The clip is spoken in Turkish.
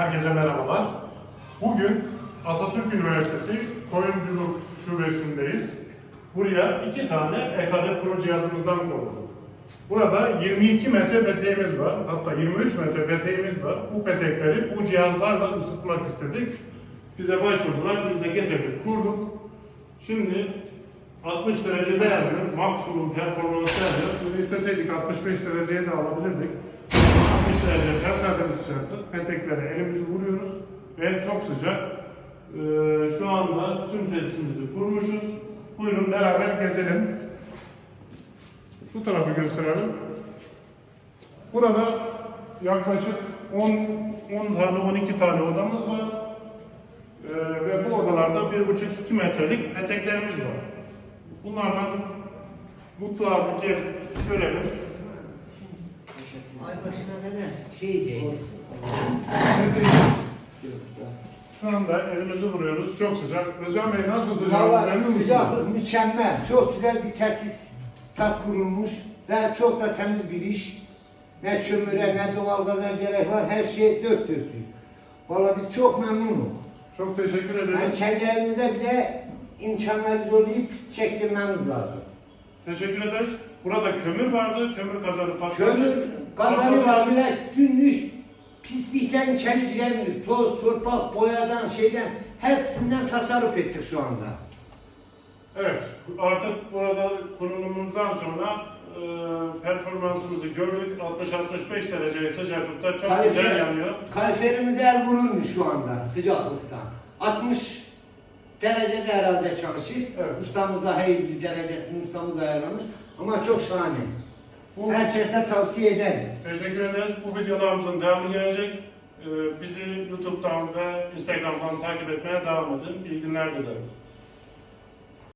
Herkese merhabalar. Bugün Atatürk Üniversitesi Koyunculuk Şubesindeyiz. Buraya iki tane EKD Pro cihazımızdan kurduk. Burada 22 metre peteğimiz var. Hatta 23 metre peteğimiz var. Bu petekleri bu cihazlarla ısıtmak istedik. Bize başvurdular. Biz de getirdik, kurduk. Şimdi 60 derecede yanıyor. Maksimum performansı yanıyor. Bunu isteseydik 65 dereceye de alabilirdik. 60 derece perkademiz sıcaklık. Peteklere elimizi vuruyoruz ve çok sıcak. Ee, şu anda tüm testimizi kurmuşuz. Buyurun beraber gezelim. Bu tarafı gösterelim. Burada yaklaşık 10, 10 tane 12 tane odamız var. Ee, ve bu odalarda 1,5-2 metrelik peteklerimiz var. Bunlardan mutfağa bir gel şey değil. Şu anda elimizi vuruyoruz. Çok sıcak. Özcan Bey nasıl sıcak? Memnun Valla musunuz? sıcaklık mükemmel. Çok güzel bir tesis sat kurulmuş ve çok da temiz bir iş. Ne kömüre ne doğalgaza gerek var. Her şey dört dörtlük. Valla biz çok memnunuz. Çok teşekkür Yani ederiz. kendi evimize bile imkanları zorlayıp çektirmemiz lazım. Teşekkür ederiz. Burada kömür vardı. Kömür kazanı patladı. Kömür kazanı var bile günlük pislikten içeri giremiyor. Toz, torpak, boyadan, şeyden hepsinden tasarruf ettik şu anda. Evet. Artık burada kurulumumuzdan sonra e, performansımızı gördük. 60-65 derece sıcaklıkta çok Kalifer- güzel yanıyor. Kaliferimize el vurulmuş şu anda sıcaklıktan. 60 derecede herhalde çalışır. Evet. Ustamız da hey bir derecesini ustamız ayarlamış. Ama çok şahane. Bu, Herkese tavsiye ederiz. teşekkür ederiz. Bu videolarımızın devamı gelecek. E, bizi YouTube'dan ve Instagram'dan takip etmeye devam edin. İyi günler dilerim.